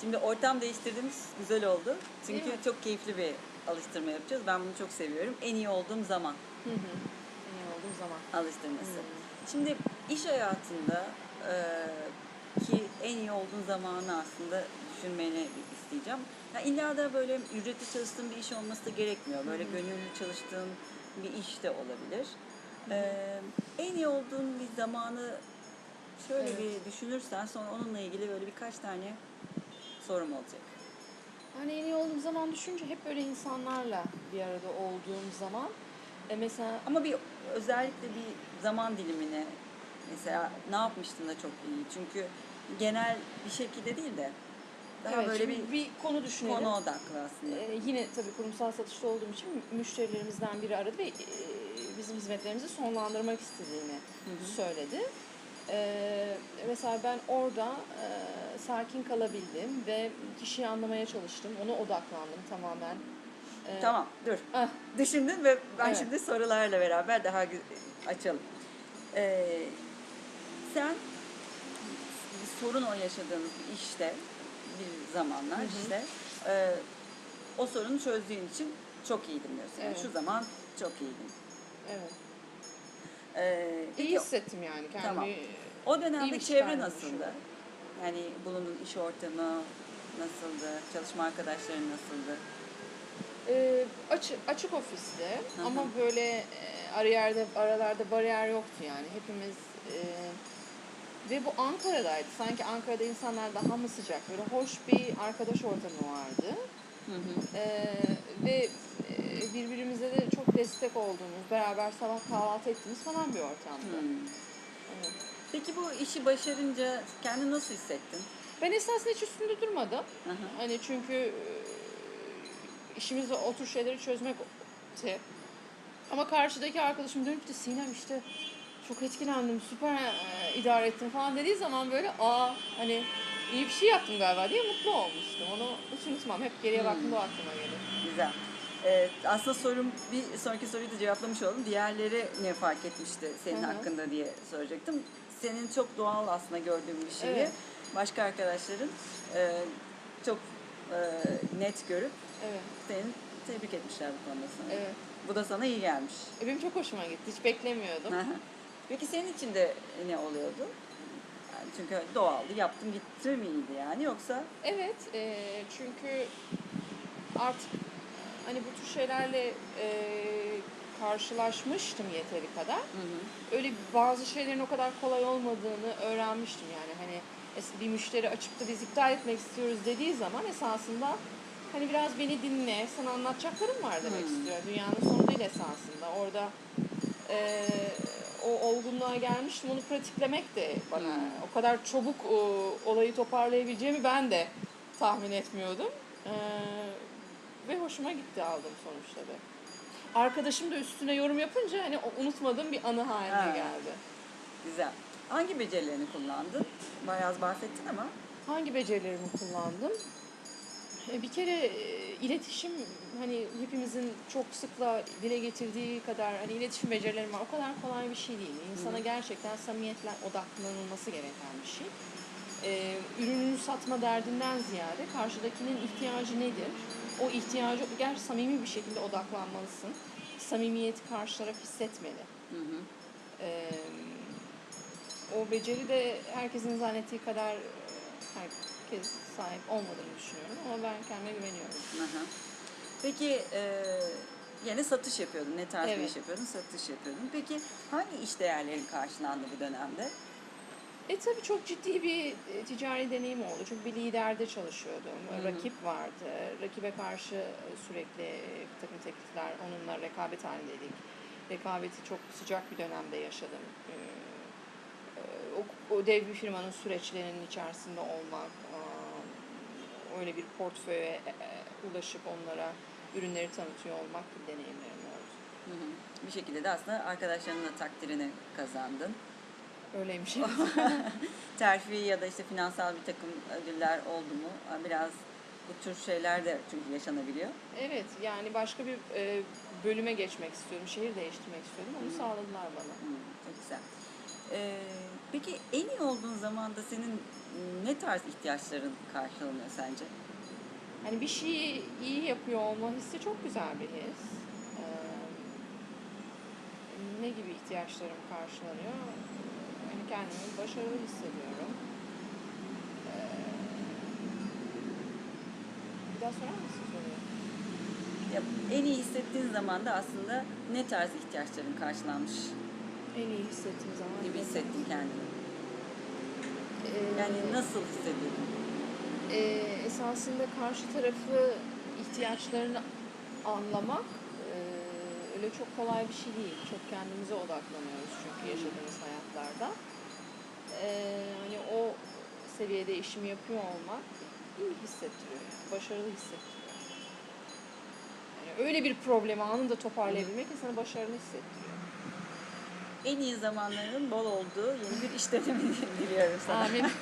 Şimdi ortam değiştirdiğimiz güzel oldu. Çünkü Değil mi? çok keyifli bir alıştırma yapacağız. Ben bunu çok seviyorum. En iyi olduğum zaman Hı hı. En iyi olduğum zaman. alıştırması. Hmm. Şimdi iş hayatında e, ki en iyi olduğun zamanı aslında düşünmeni isteyeceğim. Ya illa da böyle ücretli çalıştığın bir iş olması da gerekmiyor. Böyle gönüllü çalıştığın bir iş de olabilir. E, en iyi olduğun bir zamanı şöyle Evet. bir düşünürsen sonra onunla ilgili böyle birkaç tane sorum olacak. Hani en iyi olduğum zaman düşünce hep böyle insanlarla bir arada olduğum zaman e mesela Ama bir özellikle bir zaman dilimine mesela ne yapmıştın da çok iyi. Çünkü genel bir şekilde değil de daha evet, böyle bir, bir konu düşünelim. konu odaklı aslında. Ee, yine tabii kurumsal satışta olduğum için müşterilerimizden biri aradı ve e, bizim hizmetlerimizi sonlandırmak istediğini hı. söyledi. Ee, mesela ben orada e, sakin kalabildim ve kişiyi anlamaya çalıştım. Ona odaklandım tamamen. Ee, Tamam dur. ah, Düşündün ve ben Evet. şimdi sorularla beraber daha açalım. Ee, sen sorun o yaşadığınız işte bir zamanlar Hı hı. işte e, o sorunu çözdüğün için çok iyiydim diyorsun. Yani Evet. şu zaman çok iyiydim. evet. Ee, İyi hissettim yani kendimi. Tamam. O dönemde çevre nasıldı? Yani bulunduğun iş ortamı nasıldı? Çalışma arkadaşların nasıldı? Ee, açık, açık ofiste Hı hı. ama böyle e, ara yerde, aralarda bariyer yoktu yani. Hepimiz e, ve bu Ankara'daydı. Sanki Ankara'da insanlar daha mı sıcak? Böyle hoş bir arkadaş ortamı vardı. Hı hı. Ee, ve e, birbirimize de çok destek olduğumuz, beraber sabah kahvaltı ettiğimiz falan bir ortamdı. Hmm. Evet. Peki bu işi başarınca kendini nasıl hissettin? Ben esasında hiç üstünde durmadım. Hı. Hani çünkü e, işimiz o tür şeyleri çözmek. Ama karşıdaki arkadaşım dönüp de Sinem işte çok etkilendim, süper e, idare ettin falan dediği zaman böyle aa hani iyi bir şey yaptım galiba diye mutlu olmuştum. Onu hiç unutmam. Hep geriye Hmm. baktığımda o aklıma gelir. Güzel. Ee, aslında sorum bir sonraki soruyu da cevaplamış oldum. Diğerleri ne fark etmişti senin Hı hı. hakkında diye soracaktım. Senin çok doğal aslında gördüğün bir şeyi Evet. başka arkadaşların e, çok e, net görüp Evet, seni tebrik etmişler bu konuda sana. evet. Bu da sana iyi gelmiş. E, Benim çok hoşuma gitti. Hiç beklemiyordum. Peki senin için de ne oluyordu? Yani çünkü doğaldı, yaptım gitti miydi yani yoksa? Evet, e, çünkü artık hani bu tür şeylerle e, karşılaşmıştım yeteri kadar. Hı hı. Öyle bazı şeylerin o kadar kolay olmadığını öğrenmiştim yani hani bir müşteri açıp da biz iptal etmek istiyoruz dediği zaman esasında hani biraz beni dinle, sana anlatacaklarım var demek Hmm. istiyor. Dünyanın sonu değil esasında. Orada e, o olgunluğa gelmiştim. Onu pratiklemek de bana Hmm. o kadar çabuk o, olayı toparlayabileceğimi ben de tahmin etmiyordum. E, ve hoşuma gitti aldım sonuçta da. Arkadaşım da üstüne yorum yapınca hani o unutmadığım bir anı haline Ha. geldi. Güzel. Hangi becerilerini kullandın? Bayağı bahsettin ama. Hangi becerilerimi kullandım? E, Bir kere e, iletişim hani hepimizin çok sıkla dile getirdiği kadar hani iletişim becerilerim var. O kadar kolay bir şey değil. İnsana gerçekten samimiyetle odaklanılması gereken bir şey. E, ürününü satma derdinden ziyade karşıdakinin ihtiyacı nedir? O ihtiyacı gerçi samimi bir şekilde odaklanmalısın. Samimiyeti karşı taraf hissetmeli. Hı hı. Ee, o beceri de herkesin zannettiği kadar e, herkes sahip olmadığını düşünüyorum ama ben kendime güveniyorum. Hı hı. Peki e, yine satış yapıyordun. Ne tarz bir Evet. iş yapıyordun? Satış yapıyordun. Peki hangi iş değerlerin karşılandı bu dönemde? E tabii çok ciddi bir e, ticari deneyim oldu. Çünkü bir liderde çalışıyordum. Hı hı. Rakip vardı. Rakibe karşı e, sürekli e, bir takım teklifler, onunla rekabet halindeydik. Rekabeti çok sıcak bir dönemde yaşadım. O, o dev bir firmanın süreçlerinin içerisinde olmak, aa, öyle bir portföye ulaşıp onlara ürünleri tanıtıyor olmak gibi deneyimlerim oldu. Hı hı. Bir şekilde de aslında arkadaşlarının da takdirini kazandın. Öyleymiş. Terfi ya da işte finansal bir takım ödüller oldu mu? Biraz bu tür şeyler de çünkü yaşanabiliyor. Evet yani başka bir e, bölüme geçmek istiyorum. Şehir değiştirmek istiyorum. Onu Hı. sağladılar bana. Hı, çok güzel. Ee, peki en iyi olduğun zaman da senin ne tarz ihtiyaçların karşılanıyor sence? Hani bir şeyi iyi yapıyor olma hissi çok güzel bir his. Ee, ne gibi ihtiyaçlarım karşılanıyor? Hani kendimi başarılı hissediyorum. Ee, bir daha sorar mısın soruyu? Ya, en iyi hissettiğin zaman da aslında ne tarz ihtiyaçların karşılanmış En iyi hissettiğim zaman. gibi hissettin kendini. Ee, Yani nasıl hissediyorsun? e, esasında karşı tarafı ihtiyaçlarını anlamak öyle çok kolay bir şey değil. Çok kendimize odaklanıyoruz çünkü yaşadığımız hayatlarda. E, hani o seviyede işimi yapıyor olmak iyi hissettiriyor. yani, Başarılı hissettiriyor. Yani öyle bir problemi anında toparlayabilmek insanı başarılı hissettiriyor. En iyi zamanların bol olduğu yeni bir iş dönemi diliyorum sana. Amin.